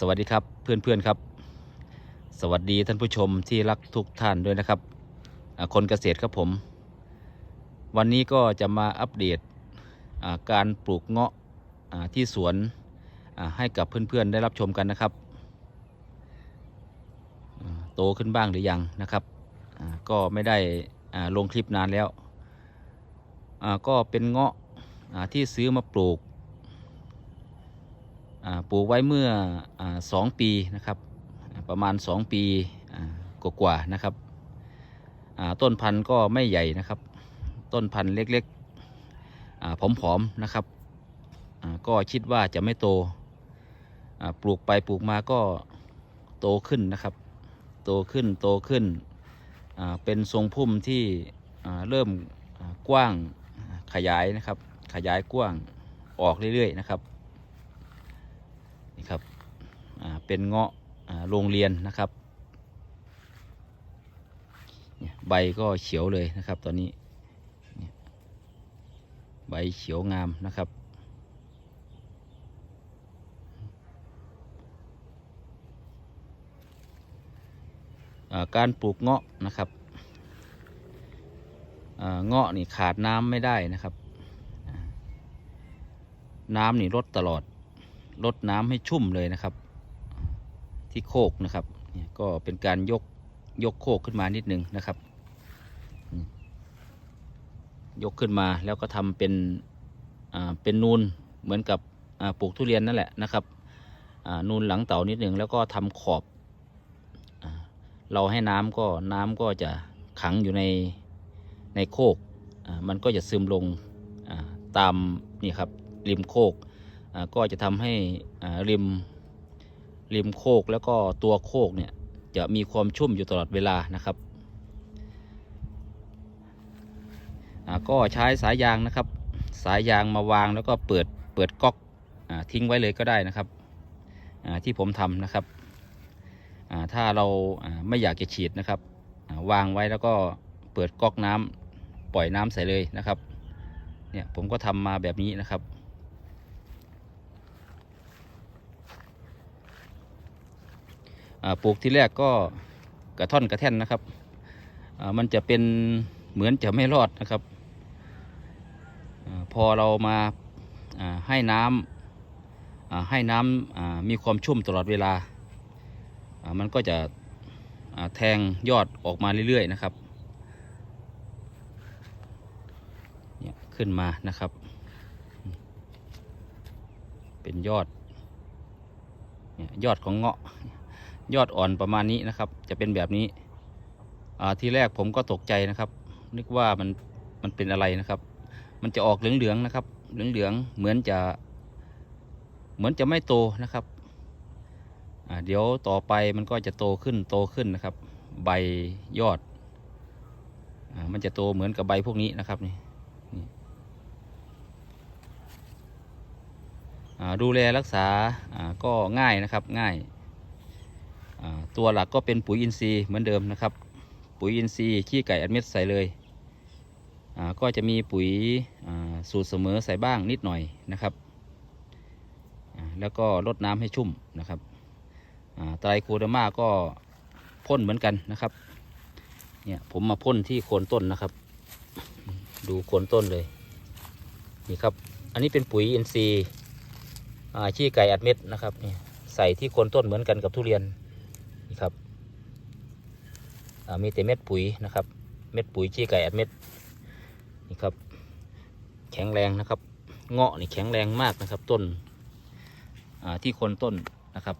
สวัสดีครับเพื่อนๆครับ สวัสดีท่านผู้ชมที่รักทุกท่านด้วยนะครับ คนเกษตรครับผม วันนี้ก็จะมาอัปเดตการปลูกเงาะที่สวนให้กับเพื่อนๆได้รับชมกันนะครับโตขึ้นบ้างหรือยังนะครับก็ไม่ได้ลงคลิปนานแล้วก็เป็นเงาะที่ซื้อมาปลูก ปลูกไว้เมื่ออาสองปีนะครับ ประมาณ 2 ปีกว่าๆนะครับ ต้นพันธุ์ก็ไม่ใหญ่นะครับ ต้นพันธุ์เล็กๆผอมๆนะครับ ก็คิดว่าจะไม่โต ปลูกไปปลูกมาก็โตขึ้นนะครับ โตขึ้นโตขึ้น เป็นทรงพุ่มที่เริ่มกว้างขยายนะครับ ขยายกว้างออกเรื่อยๆนะครับ นี่ครับเป็นเงาะโรงเรียนนะครับใบก็เขียวเลยนะครับ ตอนนี้ใบเขียวงามนะครับ การปลูกเงาะนะครับเงาะนี่ขาดน้ำไม่ได้นะครับ น้ำนี่ลดตลอด ลดน้ำให้ชุ่มเลยนะครับ ที่โคกนะครับนี่ก็เป็นการยกยกโคกขึ้นมานิดนึงนะครับ ยกขึ้นมาแล้วก็ทำเป็นอ่าเป็นนูนเหมือนกับปลูกทุเรียนนั่นแหละนะครับอ่านูนหลังเต่านิดหนึ่งแล้วก็ทำขอบอเราให้น้ำก็น้ำก็จะขังอยู่ในในโคกอ่ามันก็จะซึมลงอ่าตามนี่ครับริมโคก ก็จะทำให้ริมริมโคกแล้วก็ตัวโคกเนี่ยจะมีความชุ่มอยู่ตลอดเวลานะครับก็ใช้สายยางนะครับ สายยางมาวางแล้วก็เปิดเปิดก๊อกอทิ้งไว้เลยก็ได้นะครับที่ผมทำนะครับถ้าเราไม่อยากจะฉีดนะครับวางไว้แล้วก็เปิดก๊อกน้ำปล่อยน้ำใส่เลยนะครับเนี่ยผมก็ทำมาแบบนี้นะครับ อ่า ปลูกที่แรกก็กระท่อนกระแท่นนะครับมันจะเป็นเหมือนจะไม่รอดนะครับอพอเรามาให้น้ำให้น้ำมีความชุ่มตลอดเวลา มันก็จะแทงยอดออกมาเรื่อยๆนะครับเนี่ยขึ้นมานะครับ เป็นยอดยอดของเงาะ ยอดอ่อนประมาณนี้นะครับ จะเป็นแบบนี้ทีแรกผมก็ตกใจนะครับ นึกว่ามันมันเป็นอะไรนะครับ มันจะออกเหลืองๆนะครับ เหลืองๆเหมือนจะ เหมือนจะไม่โตนะครับเดี๋ยวต่อไปมันก็จะโตขึ้นโตขึ้นนะครับ ใบยอดอมันจะโตเหมือนกับใบพวกนี้นะครับนี่ดูแลรักษาก็ง่ายนะครับง่าย ตัวหลักก็เป็นปุ๋ยอินทรีย์เหมือนเดิมนะครับ ปุ๋ยอินทรีย์ขี้ไก่อัดเม็ดใส่เลย ก็จะมีปุ๋ยสูตรเสมอใส่บ้างนิดหน่อยนะครับแล้วก็ลดน้ำให้ชุ่มนะครับไตรโคเดมาก็พ่นเหมือนกันนะครับ เนี่ยผมมาพ่นที่โคนต้นนะครับ ดูโคนต้นเลย นี่ครับ อันนี้เป็นปุ๋ยอินทรีย์อ่าขี้ไก่อัดเม็ดนะครับ ใส่ที่โคนต้นเหมือนกันกับทุเรียน ครับมีแต่เม็ดปุ๋ยนะครับ เม็ดปุ๋ยชี้ไก่อัดเม็ดนี่ครับ แข็งแรงนะครับ เงาะนี่แข็งแรงมากนะครับ ต้นที่โคนต้นนะครับ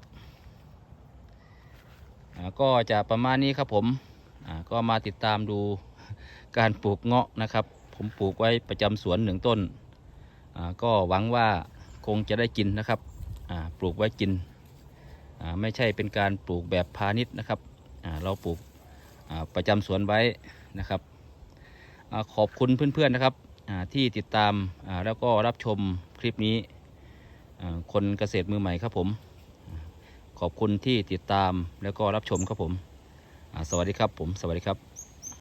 ก็จะประมาณนี้ครับผมก็มาติดตามดูการปลูกเงาะนะครับ ผมปลูกไว้ประจำสวนหนึ่งต้น ก็หวังว่าคงจะได้กินนะครับปลูกไว้กิน ไม่ใช่เป็นการปลูกแบบพาณิชย์นะครับเราปลูกประจำสวนไว้นะครับขอบคุณเพื่อนๆนะครับที่ติดตามแล้วก็รับชมคลิปนี้คนเกษตรมือใหม่ครับผม ขอบคุณที่ติดตามแล้วก็รับชมครับผม สวัสดีครับผม สวัสดีครับ